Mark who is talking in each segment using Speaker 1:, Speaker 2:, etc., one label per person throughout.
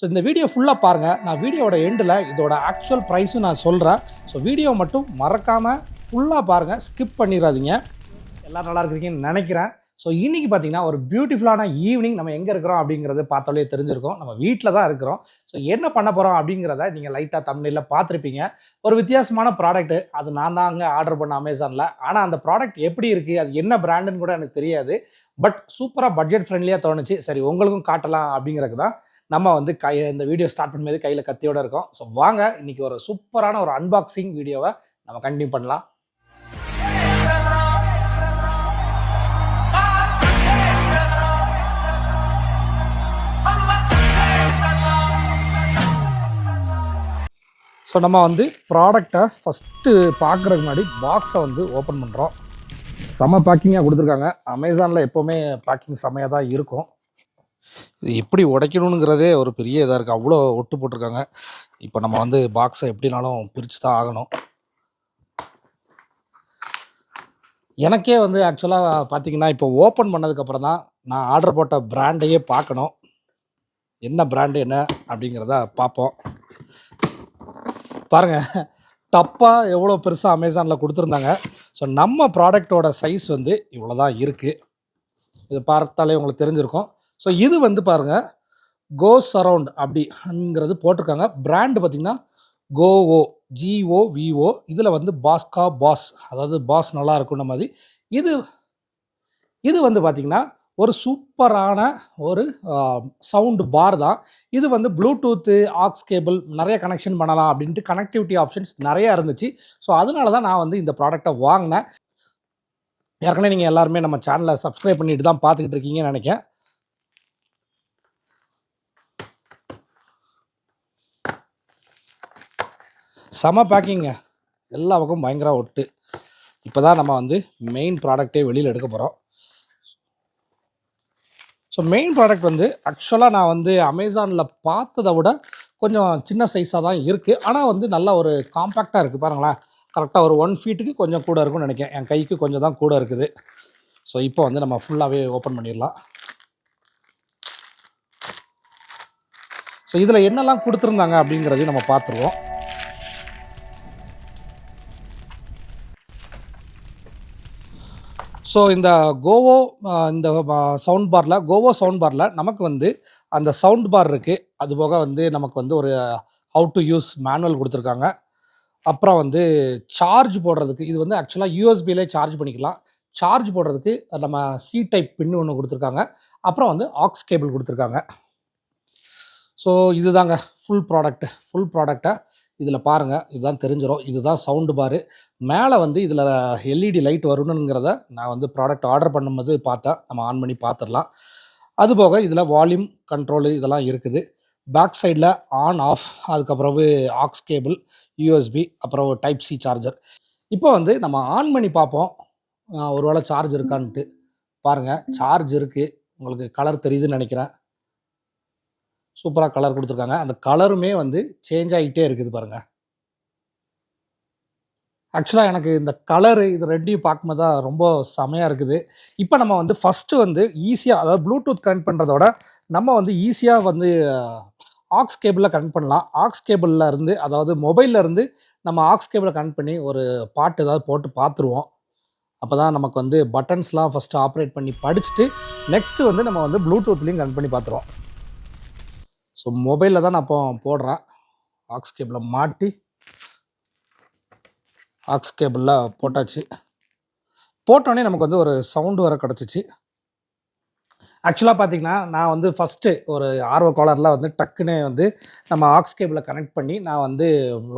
Speaker 1: So இந்த video ஃபுல்லாக பாருங்கள் நான் வீடியோவோட எண்டில் இதோட ஆக்சுவல் ப்ரைஸும் நான் சொல்கிறேன் ஸோ வீடியோ மட்டும் மறக்காமல் ஃபுல்லாக பாருங்கள் ஸ்கிப் பண்ணிடாதீங்க எல்லாம் நல்லா இருக்கிறீங்கன்னு நினைக்கிறேன். ஸோ இன்றைக்கி பார்த்தீங்கன்னா ஒரு பியூட்டிஃபுல்லான ஈவினிங் நம்ம எங்கே இருக்கிறோம் அப்படிங்கிறது பார்த்தாலே தெரிஞ்சிருக்கும். நம்ம வீட்டில் தான் இருக்கிறோம். ஸோ என்ன பண்ண போகிறோம் அப்படிங்கிறத நீங்கள் லைட்டாக தமிழில் பார்த்துருப்பீங்க. ஒரு வித்தியாசமான ப்ராடக்ட் அது நான் தான் அங்கே ஆர்டர் பண்ண அமேசானில் ஆனால் அந்த ப்ராடக்ட் எப்படி இருக்குது அது என்ன பிராண்டுன்னு கூட எனக்கு தெரியாது. பட் சூப்பராக பட்ஜெட் ஃப்ரெண்ட்லியாக தோணுச்சு. சரி உங்களுக்கும் காட்டலாம் அப்படிங்கிறதுக்கு தான் நம்ம வந்து கை இந்த வீடியோ ஸ்டார்ட் பண்ணும்போது கையில் கத்தியோட இருக்கோம். ஸோ வாங்க இன்னைக்கு ஒரு சூப்பரான ஒரு அன்பாக்சிங் வீடியோவை நம்ம கண்டினியூ பண்ணலாம். ஸோ நம்ம வந்து ப்ராடக்டை ஃபஸ்ட்டு பார்க்குறதுக்கு முன்னாடி பாக்ஸை வந்து ஓப்பன் பண்ணுறோம் செம பேக்கிங்காக கொடுத்துருக்காங்க. அமேசானில் எப்போவுமே பேக்கிங் செமையாக தான் இருக்கும். இது எப்படி உடைக்கணுங்கிறதே ஒரு பெரிய இதாக இருக்குது அவ்வளோ ஒட்டு போட்டிருக்காங்க. இப்போ நம்ம வந்து பாக்ஸை எப்படினாலும் பிரித்து தான் ஆகணும். எனக்கே வந்து ஆக்சுவலாக பார்த்தீங்கன்னா இப்போ ஓப்பன் பண்ணதுக்கப்புறம் தான் நான் ஆர்டர் போட்ட பிராண்டையே பார்க்கணும் என்ன பிராண்டு என்ன அப்படிங்கிறத பார்ப்போம் பாருங்க டப்பாக எவ்வளோ பெருசாக அமேசானில் கொடுத்துருந்தாங்க. ஸோ நம்ம ப்ராடக்டோட சைஸ் வந்து இவ்வளோ தான் இருக்குது இது பார்த்தாலே உங்களுக்கு தெரிஞ்சிருக்கும். ஸோ இது வந்து பாருங்க கோஸ் அரவுண்ட் அப்படிங்கிறது போட்டிருக்காங்க. பிராண்டு பார்த்தீங்கன்னா கோஓ ஜிஓ விஓ இதில் வந்து பாஸ்கா பாஸ் அதாவது பாஸ் நல்லா இருக்கும்ன மாதிரி. இது இது வந்து பார்த்திங்கன்னா ஒரு சூப்பரான ஒரு சவுண்டு பார் தான். இது வந்து ப்ளூடூத்து ஆக்ஸ் கேபிள் நிறைய கனெக்ஷன் பண்ணலாம் அப்படின்ட்டு கனெக்டிவிட்டி ஆப்ஷன்ஸ் நிறையா இருந்துச்சு. ஸோ அதனால தான் நான் வந்து இந்த ப்ராடக்டை வாங்கினேன். ஏற்கனவே நீங்கள் எல்லாருமே நம்ம சேனலை சப்ஸ்கிரைப் பண்ணிட்டு தான் பார்த்துக்கிட்டு இருக்கீங்கன்னு நினைக்கிறேன். செம பேக்கிங்க எல்லா பக்கமும் பயங்கர ஒட்டு. இப்போ தான் நம்ம வந்து மெயின் ப்ராடக்ட்டே வெளியில் எடுக்க போகிறோம் ஸோ மெயின் ப்ராடக்ட் வந்து ஆக்சுவலாக நான் வந்து அமேசானில் பார்த்ததை விட கொஞ்சம் சின்ன சைஸாக தான் இருக்குது ஆனால் வந்து நல்லா ஒரு காம்பேக்டாக இருக்குது பாருங்களேன். கரெக்டாக ஒரு ஒன் ஃபீட்டுக்கு கொஞ்சம் கூட இருக்கும்னு நினைக்கிறேன். என் கைக்கு கொஞ்சம் தான் கூட இருக்குது. ஸோ இப்போ வந்து நம்ம ஃபுல்லாகவே ஓப்பன் பண்ணிடலாம். ஸோ இதில் என்னெல்லாம் கொடுத்துருந்தாங்க அப்படிங்கிறதையும் நம்ம பார்த்துருவோம். ஸோ இந்த கோவோ இந்த சவுண்ட் பாரில் கோவோ சவுண்ட் பாரில் நமக்கு வந்து அந்த சவுண்ட் பார் இருக்குது அது போக வந்து நமக்கு வந்து ஒரு ஹவு டு யூஸ் மேனுவல் கொடுத்துருக்காங்க. அப்புறம் வந்து சார்ஜ் போடுறதுக்கு இது வந்து ஆக்சுவலாக யூஎஸ்பியிலே சார்ஜ் பண்ணிக்கலாம். சார்ஜ் போடுறதுக்கு நம்ம சி டைப் பின்னு ஒன்று கொடுத்துருக்காங்க. அப்புறம் வந்து ஆக்ஸ் கேபிள் கொடுத்துருக்காங்க. ஸோ இதுதாங்க ஃபுல் ப்ராடக்ட் ஃபுல் ப்ராடக்டை இதில் பாருங்கள் இதுதான் தெரிஞ்சிடும் இதுதான் சவுண்டு பாரு மேலே வந்து இதில் எல்இடி லைட் வரணுங்கிறத நான் வந்து ப்ராடக்ட் ஆர்டர் பண்ணும்போது பார்த்தேன். நம்ம ஆன் பண்ணி பார்த்துடலாம். அதுபோக இதில் வால்யூம் கண்ட்ரோலு இதெல்லாம் இருக்குது. பேக் சைடில் ஆன் ஆஃப் அதுக்கப்புறவு ஆக்ஸ் கேபிள் யூஎஸ்பி அப்புறம் டைப் சி சார்ஜர் இப்போ வந்து நம்ம ஆன் பண்ணி பார்ப்போம். ஒரு ஒருவேளை சார்ஜ் இருக்கான்ட்டு. பாருங்கள் சார்ஜ் இருக்குது உங்களுக்கு கலர் தெரியுதுன்னு நினைக்கிறேன். சூப்பராக கலர் கொடுத்துருக்காங்க. அந்த கலருமே வந்து சேஞ்ச் ஆகிட்டே இருக்குது பாருங்கள் ஆக்சுவலாக எனக்கு இந்த கலரு இது ரெண்டையும் பார்க்கும்போது தான் ரொம்ப செமையாக இருக்குது. இப்போ நம்ம வந்து ஃபஸ்ட்டு வந்து ஈஸியாக அதாவது ப்ளூடூத் கனெக்ட் பண்ணுறதோட நம்ம வந்து ஈஸியாக வந்து ஆக்ஸ் கேபிளில் கனெக்ட் பண்ணலாம். ஆக்ஸ் கேபிளில் இருந்து அதாவது மொபைலில் இருந்து நம்ம ஆக்ஸ் கேபிளை கனெக்ட் பண்ணி ஒரு பாட்டு ஏதாவது போட்டு பார்த்துருவோம். அப்போ தான் நமக்கு வந்து பட்டன்ஸ்லாம் ஃபஸ்ட்டு ஆப்ரேட் பண்ணி படிச்சுட்டு நெக்ஸ்ட்டு வந்து நம்ம வந்து ப்ளூடூத்லேயும் கனெக்ட் பண்ணி பார்த்துருவோம். ஸோ மொபைலில் தான் நான் இப்போ போடுறேன். ஆக்ஸ் கேபிளை மாட்டி ஆக்ஸ் கேபிளில் போட்டாச்சு. போட்டோடனே நமக்கு வந்து ஒரு சவுண்டு வர கிடச்சிச்சு. ஆக்சுவலாக பார்த்தீங்கன்னா நான் வந்து ஃபஸ்ட்டு ஒரு ஆர்வ காலரில் வந்து டக்குன்னு வந்து நம்ம ஆக்ஸ் கேபிளை கனெக்ட் பண்ணி நான் வந்து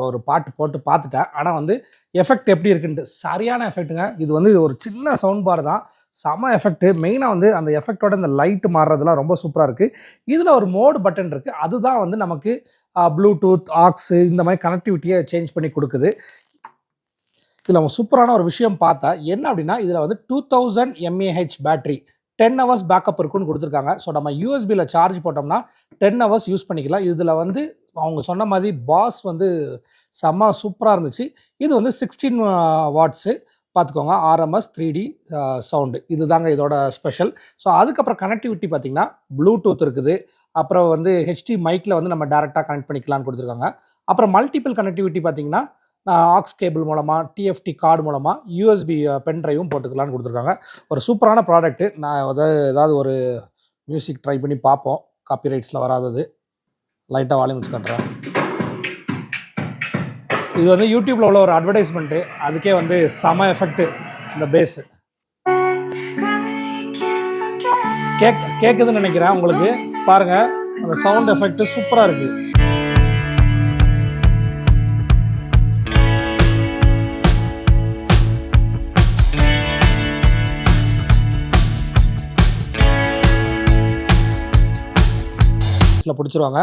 Speaker 1: ஒரு பாட்டு போட்டு பார்த்துட்டேன் ஆனால் வந்து எஃபெக்ட் எப்படி இருக்குன்ட்டு சரியான எஃபெக்ட்டுங்க இது வந்து ஒரு சின்ன சவுண்ட் பார் தான். செம எஃபெக்ட்டு மெயினாக வந்து அந்த எஃபெக்டோட இந்த லைட் மாறுறதுலாம் ரொம்ப சூப்பராக இருக்குது இதில் ஒரு மோடு பட்டன் இருக்குது அதுதான் வந்து நமக்கு ப்ளூடூத் ஆக்ஸு இந்த மாதிரி கனெக்டிவிட்டியை சேஞ்ச் பண்ணி கொடுக்குது. இதில் சூப்பரான ஒரு விஷயம் பார்த்தேன் என்ன அப்படின்னா இதில் வந்து two thousand M A H battery ten hours backup இருக்குன்னு கொடுத்துருக்காங்க. ஸோ நம்ம யூஎஸ்பியில் சார்ஜ் போட்டோம்னா டென் ஹவர்ஸ் யூஸ் பண்ணிக்கலாம். இதில் வந்து அவங்க சொன்ன மாதிரி பாஸ் வந்து செம்ம சூப்பராக இருந்துச்சு. இது வந்து சிக்ஸ்டீன் வாட்ஸு பார்த்துக்கோங்க ஆர்எம்எஸ் த்ரீ டி சவுண்டு இதுதாங்க இதோட ஸ்பெஷல் ஸோ அதுக்கப்புறம் கனெக்டிவிட்டி பார்த்தீங்கன்னா ப்ளூடூத் இருக்குது. அப்புறம் வந்து ஹெச்டி மைக்கில் வந்து நம்ம டேரெக்டாக கனெக்ட் பண்ணிக்கலாம்னு கொடுத்துருக்காங்க. அப்புறம் மல்டிபிள் கனெக்டிவிட்டி பார்த்தீங்கன்னா ஆக்ஸ் கேபிள் மூலமாக டிஎஃப்டி கார்டு மூலமாக யூஎஸ்பி பென் ட்ரைவும் போட்டுக்கலான்னு கொடுத்துருக்காங்க. ஒரு சூப்பரான ப்ராடக்ட்டு நான் அதாவது ஏதாவது ஒரு மியூசிக் ட்ரை பண்ணி பார்ப்போம். காப்பிரைட்ஸில் வராதது. லைட்டாக வால்யூம் வச்சு காட்டுறேன். இது வந்து யூடியூப்பில் உள்ள ஒரு அட்வர்டைஸ்மெண்ட்டு அதுக்கே வந்து செம எஃபெக்ட்டு இந்த பேஸு கேக் கேட்குதுன்னு நினைக்கிறேன். உங்களுக்கு பாருங்கள் அந்த சவுண்ட் எஃபெக்ட்டு சூப்பராக இருக்குது பிடிச்சிருவாங்க.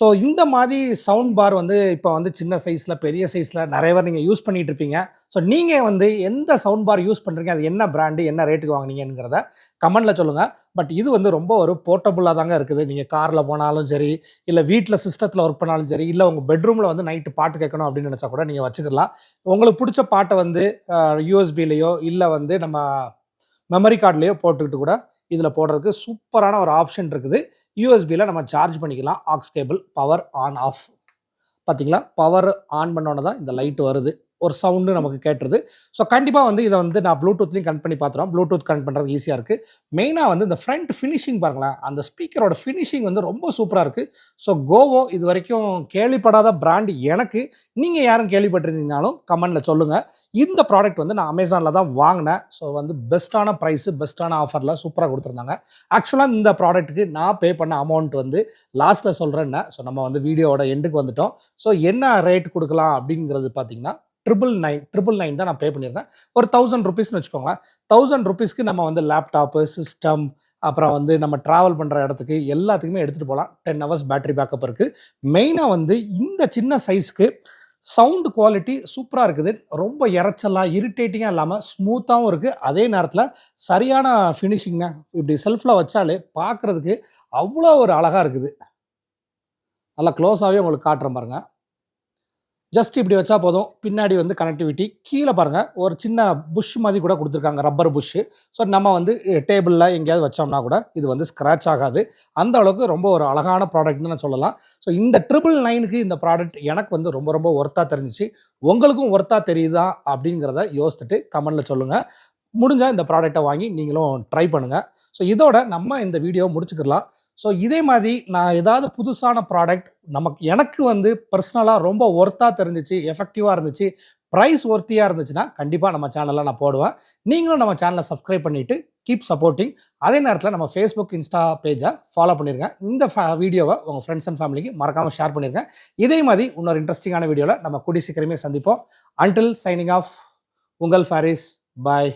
Speaker 1: ஸோ இந்த மாதிரி சவுண்ட் பார் வந்து இப்போ வந்து சின்ன சைஸில் பெரிய சைஸில் நிறைய பேர் நீங்கள் யூஸ் பண்ணிகிட்டு இருப்பீங்க. ஸோ நீங்கள் வந்து எந்த சவுண்ட் பார் யூஸ் பண்ணுறீங்க அது என்ன பிராண்டு என்ன ரேட்டுக்கு வாங்கினீங்கிறத கமெண்டில் சொல்லுங்கள் பட் இது வந்து ரொம்ப ஒரு போர்ட்டபுளாக தாங்க இருக்குது. நீங்கள் காரில் போனாலும் சரி இல்லை வீட்டில் சிஸ்டத்தில் ஒர்க் பண்ணாலும் சரி இல்லை உங்கள் பெட்ரூமில் வந்து நைட்டு பாட்டு கேட்கணும் அப்படின்னு நினச்சா கூட நீங்கள் வச்சுக்கலாம். உங்களுக்கு பிடிச்ச பாட்டை வந்து யூஎஸ்பிலேயோ இல்லை வந்து நம்ம மெமரி கார்ட்லேயோ போட்டுக்கிட்டு கூட இதில் போடுறதுக்கு சூப்பரான ஒரு ஆப்ஷன் இருக்குது. யூஎஸ்பியில் நம்ம சார்ஜ் பண்ணிக்கலாம். Aux cable power on off பார்த்தீங்களா பவர் ஆன் பண்ணோன்னே தான் இந்த லைட் வருது. ஒரு சவுண்டு நமக்கு கேட்டுருது. ஸோ கண்டிப்பாக வந்து இதை வந்து நான் ப்ளூடூத்லையும் கனெக்ட் பண்ணி பார்த்துறோம் ப்ளூடூத் கனெக்ட் பண்ணுறது ஈஸியாக இருக்குது மெயினாக வந்து இந்த ஃப்ரண்ட் ஃபினிஷிங் பாருங்களேன். அந்த ஸ்பீக்கரோட ஃபினிஷிங் வந்து ரொம்ப சூப்பராக இருக்குது ஸோ கோவோ இது வரைக்கும் கேள்விப்படாத பிராண்ட் எனக்கு. நீங்கள் யாரும் கேள்விப்பட்டிருந்தீங்கனாலும் கமெண்டில் சொல்லுங்கள் இந்த ப்ராடக்ட் வந்து நான் அமேசானில் தான் வாங்கினேன். ஸோ வந்து பெஸ்ட்டான ப்ரைஸு பெஸ்ட்டான ஆஃபரில் சூப்பராக கொடுத்துருந்தாங்க. ஆக்சுவலாக இந்த ப்ராடக்ட்டுக்கு நான் பே பண்ண அமௌண்ட் வந்து லாஸ்ட்டில் சொல்கிறேன்னா ஸோ நம்ம வந்து வீடியோவோட எண்டுக்கு வந்துட்டோம். ஸோ என்ன ரேட் கொடுக்கலாம் அப்படிங்கிறது பார்த்தீங்கன்னா ட்ரிபிள் நைன் ட்ரிபிள் நைன் தான் நான் பே பண்ணியிருந்தேன். ஒரு தௌசண்ட் ருபீஸ்னு வச்சுக்கோங்களேன். தௌசண்ட் ருபீஸ்க்கு நம்ம வந்து லேப்டாப்பு சிஸ்டம் அப்புறம் வந்து நம்ம ட்ராவல் பண்ணுற இடத்துக்கு எல்லாத்துக்குமே எடுத்துகிட்டு போகலாம். டென் ஹவர்ஸ் பேட்டரி பேக்கப் இருக்குது மெயினாக வந்து இந்த சின்ன சைஸ்க்கு சவுண்டு குவாலிட்டி சூப்பராக இருக்குது. ரொம்ப இறைச்சலாக இரிட்டேட்டிங்காக இல்லாமல் ஸ்மூத்தாகவும் இருக்குது அதே நேரத்தில் சரியான ஃபினிஷிங்க இப்படி செல்ஃபில் வச்சாலே பார்க்குறதுக்கு அவ்வளோ ஒரு அழகாக இருக்குது. நல்லா க்ளோஸாகவே உங்களுக்கு காட்டுற பாருங்கள் ஜஸ்ட் இப்படி வச்சா போதும். பின்னாடி வந்து கனெக்டிவிட்டி கீழே பாருங்கள் ஒரு சின்ன புஷ் மாதிரி கூட கொடுத்துருக்காங்க ரப்பர் புஷ்ஷு ஸோ நம்ம வந்து டேபிளில் எங்கேயாவது வச்சோம்னா கூட இது வந்து ஸ்க்ராட்ச் ஆகாது. அந்த அளவுக்கு ரொம்ப ஒரு அழகான ப்ராடக்ட்னு நான் சொல்லலாம். ஸோ இந்த ட்ரிபிள் நைனுக்கு இந்த ப்ராடக்ட் எனக்கு வந்து ரொம்ப ரொம்ப ஒர்த்தாக தெரிஞ்சிச்சு. உங்களுக்கும் ஒர்த்தாக தெரியுதா அப்படிங்கிறத யோசிச்சுட்டு கமெண்டில் சொல்லுங்கள் முடிஞ்சால் இந்த ப்ராடக்டை வாங்கி நீங்களும் ட்ரை பண்ணுங்கள் ஸோ இதோட நம்ம இந்த வீடியோ முடிச்சுக்கலாம் ஸோ இதே மாதிரி நான் ஏதாவது புதுசான ப்ராடக்ட் நமக்கு எனக்கு வந்து பர்சனலாக ரொம்ப ஒர்த்தாக தெரிஞ்சிச்சு எஃபெக்டிவாக இருந்துச்சு ப்ரைஸ் ஒர்த்தியாக இருந்துச்சுன்னா கண்டிப்பாக நம்ம சேனலில் நான் போடுவேன். நீங்களும் நம்ம சேனலை சப்ஸ்கிரைப் பண்ணிவிட்டு கீப் சப்போர்ட்டிங் அதே நேரத்தில் நம்ம ஃபேஸ்புக் இன்ஸ்டா பேஜை ஃபாலோ பண்ணியிருக்கேன் இந்த வீடியோவை உங்கள் ஃப்ரெண்ட்ஸ் அண்ட் ஃபேமிலிக்கு மறக்காமல் ஷேர் பண்ணியிருக்கேன் இதே மாதிரி இன்னொரு இன்ட்ரெஸ்டிங்கான வீடியோவில் நம்ம கூடி சீக்கிரமே சந்திப்போம். அன்டில் சைனிங் ஆஃப் உங்கள் ஃபாரிஸ் பாய்